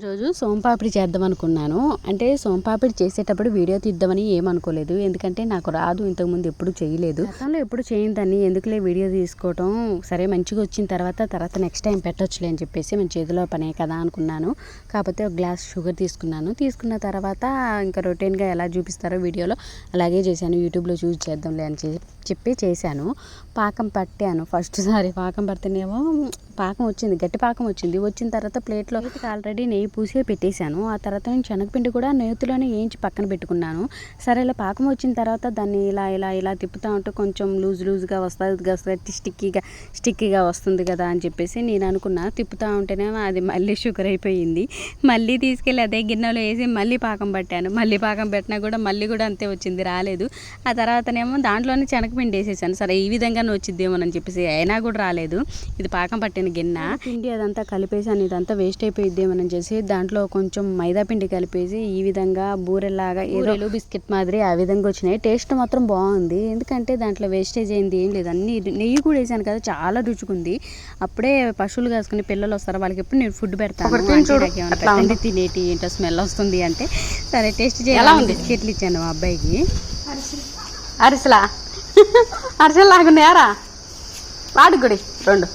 ఈరోజు సోంపాపిడి చేద్దాం అనుకున్నాను. అంటే సోంపాపిడి చేసేటప్పుడు వీడియో తీద్దామని ఏమనుకోలేదు ఎందుకంటే నాకు రాదు ఇంతకుముందు ఎప్పుడు చేయలేదు. గతంలో ఎప్పుడు చేయని దాన్ని ఎందుకులే వీడియో తీసుకోవటం. సరే మంచిగా వచ్చిన తర్వాత తర్వాత నెక్స్ట్ టైం పెట్టొచ్చులే అని చెప్పేసి మన చేతిలో పనే కదా అనుకున్నాను. కాకపోతే ఒక గ్లాస్ షుగర్ తీసుకున్నాను. తీసుకున్న తర్వాత ఇంకా రొటీన్గా ఎలా చూపిస్తారో వీడియోలో అలాగే చేశాను. యూట్యూబ్లో చూసి చేద్దాంలే అని చెప్పి చెప్పి చేశాను. పాకం పట్టాను. ఫస్ట్ సారి పాకం పడితేనేమో పాకం వచ్చింది గట్టి పాకం వచ్చింది. వచ్చిన తర్వాత ప్లేట్లో ఆల్రెడీ నెయ్యి పూసి పెట్టేశాను. ఆ తర్వాత నేను శనగపిండి కూడా నేతిలోనే వేయించి పక్కన పెట్టుకున్నాను. సరే ఇలా పాకం వచ్చిన తర్వాత దాన్ని ఇలా ఇలా ఇలా తిప్పుతా ఉంటే కొంచెం లూజ్ లూజ్గా వస్తుంది కదా స్టిక్కీగా స్టిక్కీగా వస్తుంది కదా అని చెప్పేసి నేను అనుకున్నా. తిప్పుతా ఉంటేనేమో అది మళ్ళీ షుగర్ అయిపోయింది. మళ్ళీ తీసుకెళ్ళి అదే గిన్నెలో వేసి మళ్ళీ పాకం పట్టాను. మళ్ళీ పాకం పెట్టినా కూడా మళ్ళీ కూడా అంతే వచ్చింది రాలేదు. ఆ తర్వాతనేమో దాంట్లోనే శనగపిండి వేసేసాను. సరే ఈ విధంగానే వచ్చిద్దేమోనని చెప్పేసి అయినా కూడా రాలేదు. ఇది పాకం పట్టిన గిన్నె. పిండి అదంతా కలిపేసాను ఇదంతా వేస్ట్ అయిపోయిద్దేమోనని చేసి దాంట్లో కొంచెం మైదా పిండి కలిపేసి ఈ విధంగా బూరెలాగా ఏదో బిస్కెట్ మాదిరి ఆ విధంగా వచ్చినాయి. టేస్ట్ మాత్రం బాగుంది. ఎందుకంటే దాంట్లో వేస్టేజ్ అయింది ఏం లేదు. అన్ని నెయ్యి కూడా వేసాను కదా చాలా రుచుకుంది అప్పుడే పశువులు కాసుకుని పిల్లలు వస్తారు వాళ్ళకి ఎప్పుడు నేను ఫుడ్ పెడతాను. తినేటి ఏంటో స్మెల్ వస్తుంది అంటే సరే టేస్ట్ ఎలా చేయాలి ఉంది? బిస్కెట్లు ఇచ్చాను మా అబ్బాయికి. అరిసెలా. అరిసెలు? లాగున్నాయారా వాడు గుడి రెండు.